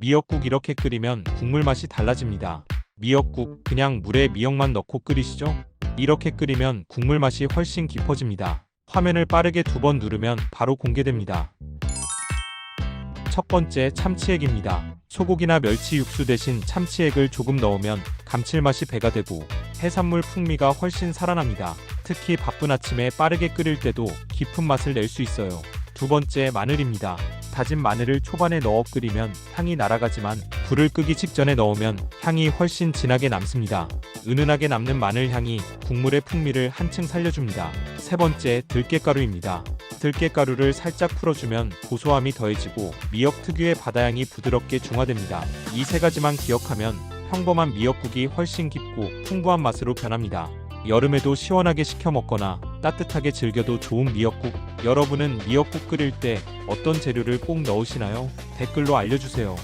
미역국 이렇게 끓이면 국물 맛이 달라집니다. 미역국 그냥 물에 미역만 넣고 끓이시죠? 이렇게 끓이면 국물 맛이 훨씬 깊어집니다. 화면을 빠르게 두 번 누르면 바로 공개됩니다. 첫 번째 참치액입니다. 소고기나 멸치 육수 대신 참치액을 조금 넣으면 감칠맛이 배가 되고 해산물 풍미가 훨씬 살아납니다. 특히 바쁜 아침에 빠르게 끓일 때도 깊은 맛을 낼 수 있어요. 두 번째 마늘입니다. 다진 마늘을 초반에 넣어 끓이면 향이 날아가지만 불을 끄기 직전에 넣으면 향이 훨씬 진하게 남습니다. 은은하게 남는 마늘 향이 국물의 풍미를 한층 살려줍니다. 세 번째 들깨가루입니다. 들깨가루를 살짝 풀어주면 고소함이 더해지고 미역 특유의 바다향이 부드럽게 중화됩니다. 이 세 가지만 기억하면 평범한 미역국이 훨씬 깊고 풍부한 맛으로 변합니다. 여름에도 시원하게 시켜 먹거나 따뜻하게 즐겨도 좋은 미역국. 여러분은 미역국 끓일 때 어떤 재료를 꼭 넣으시나요? 댓글로 알려주세요.